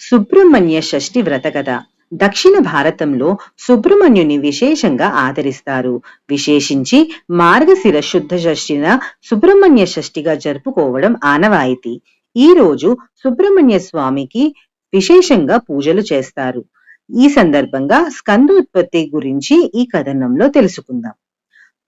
సుబ్రహ్మణ్య షష్ఠి వ్రత కథ. దక్షిణ భారతంలో సుబ్రహ్మణ్యుని విశేషంగా ఆదరిస్తారు. విశేషించి మార్గశిర శుద్ధ షష్ఠిన సుబ్రహ్మణ్య షష్ఠిగా జరుపుకోవడం ఆనవాయితీ. ఈ రోజు సుబ్రహ్మణ్య స్వామికి విశేషంగా పూజలు చేస్తారు. ఈ సందర్భంగా స్కందోత్పత్తి గురించి ఈ కథనంలో తెలుసుకుందాం.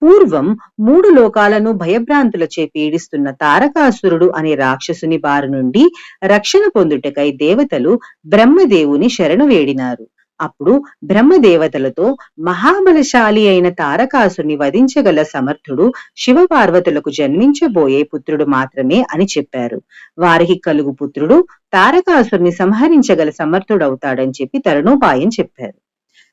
పూర్వం మూడు లోకాలను భయభ్రాంతులచే పీడిస్తున్న తారకాసురుడు అనే రాక్షసుని బారి నుండి రక్షణ పొందుటకై దేవతలు బ్రహ్మదేవుని శరణు వేడినారు. అప్పుడు బ్రహ్మదేవతలతో మహాబలశాలి అయిన తారకాసుని వధించగల సమర్థుడు శివపార్వతులకు జన్మించబోయే పుత్రుడు మాత్రమే అని చెప్పారు. వారికి కలుగు పుత్రుడు తారకాసుని సంహరించగల సమర్థుడవుతాడని చెప్పి తరుణోపాయం చెప్పారు.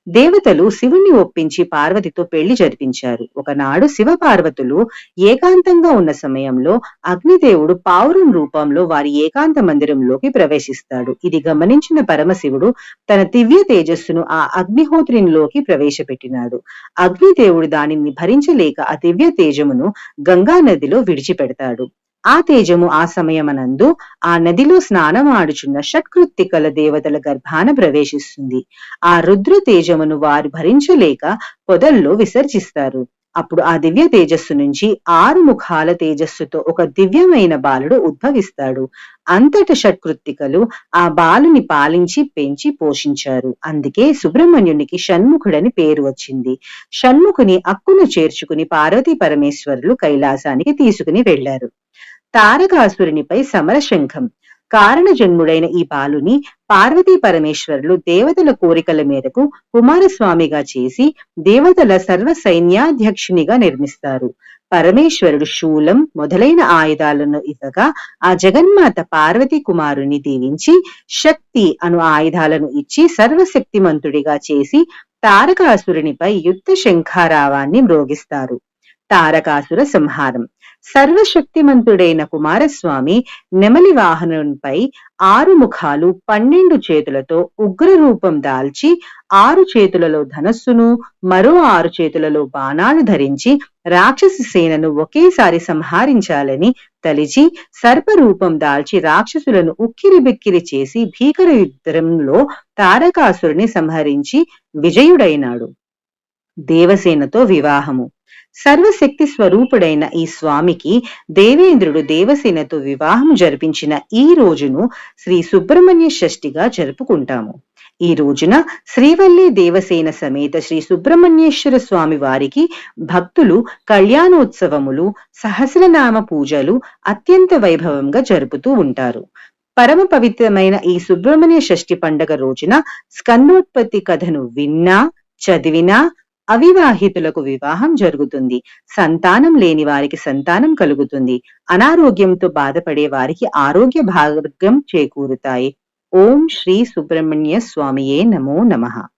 దేవతలు శివుణ్ణి ఒప్పించి పార్వతితో పెళ్ళి జరిపించారు. ఒకనాడు శివ పార్వతులు ఏకాంతంగా ఉన్న సమయంలో అగ్నిదేవుడు పావురం రూపంలో వారి ఏకాంత మందిరంలోకి ప్రవేశిస్తాడు. ఇది గమనించిన పరమశివుడు తన దివ్య తేజస్సును ఆ అగ్నిహోత్రినిలోకి ప్రవేశపెట్టినాడు. అగ్నిదేవుడు దానిని భరించలేక ఆ దివ్య తేజమును గంగా నదిలో విడిచిపెడతాడు. ఆ తేజము ఆ సమయమనందు ఆ నదిలో స్నానమాడుచున్న షట్కృత్తికల దేవతల గర్భాన ప్రవేశిస్తుంది. ఆ రుద్ర తేజమును వారు భరించలేక పొదల్లో విసర్జిస్తారు. అప్పుడు ఆ దివ్య తేజస్సు నుంచి ఆరు ముఖాల తేజస్సుతో ఒక దివ్యమైన బాలుడు ఉద్భవిస్తాడు. అంతట షట్కృత్తికలు ఆ బాలుని పాలించి పెంచి పోషించారు. అందుకే సుబ్రహ్మణ్యునికి షణ్ముఖుడని పేరు వచ్చింది. షణ్ముఖుని అక్కును చేర్చుకుని పార్వతీ పరమేశ్వరులు కైలాసానికి తీసుకుని వెళ్ళారు తారకాసురునిపై సమరశంఖం. కారణజన్ముడైన ఈ బాలుని పార్వతీ పరమేశ్వరులు దేవతల కోరికల మేరకు కుమారస్వామిగా చేసి దేవతల సర్వ సైన్యాధ్యక్షునిగా నిర్మిస్తారు. పరమేశ్వరుడు శూలం మొదలైన ఆయుధాలను ఇవ్వగా ఆ జగన్మాత పార్వతీ కుమారుని దీవించి శక్తి అను ఆయుధాలను ఇచ్చి సర్వశక్తిమంతుడిగా చేసి తారకాసురునిపై యుద్ధ శంఖారావాన్ని మ్రోగిస్తారు. తారకాసుర సంహారం. సర్వశక్తిమంతుడైన కుమారస్వామి నెమలి వాహనంపై ఆరు ముఖాలు పన్నెండు చేతులతో ఉగ్ర రూపం దాల్చి ఆరు చేతులలో ధనస్సును మరో ఆరు చేతులలో బాణాలు ధరించి రాక్షసి సేనను ఒకేసారి సంహరించాలని తలిచి సర్పరూపం దాల్చి రాక్షసులను ఉక్కిరి బిక్కిరి చేసి భీకర యుద్ధంలో తారకాసురుని సంహరించి విజయుడైనాడు. దేవసేనతో వివాహము. సర్వశక్తి స్వరూపుడైన ఈ స్వామికి దేవేంద్రుడు దేవసేనతో వివాహం జరిపించిన ఈ రోజును శ్రీ సుబ్రహ్మణ్య షష్ఠిగా జరుపుకుంటాము. ఈ రోజున శ్రీవల్లి దేవసేన సమేత శ్రీ సుబ్రహ్మణ్యేశ్వర స్వామి వారికి భక్తులు కళ్యాణోత్సవములు సహస్రనామ పూజలు అత్యంత వైభవంగా జరుపుతూ ఉంటారు. పరమ పవిత్రమైన ఈ సుబ్రహ్మణ్య షష్ఠి పండగ రోజున స్కందోత్పత్తి కథను విన్నా చదివినా అవివాహితులకు వివాహం జరుగుతుంది. సంతానం లేని వారికి సంతానం కలుగుతుంది. అనారోగ్యంతో బాధపడే వారికి ఆరోగ్య భాగ్యం చేకూరుతాయి. ఓం శ్రీ సుబ్రహ్మణ్య స్వామియే నమో నమః.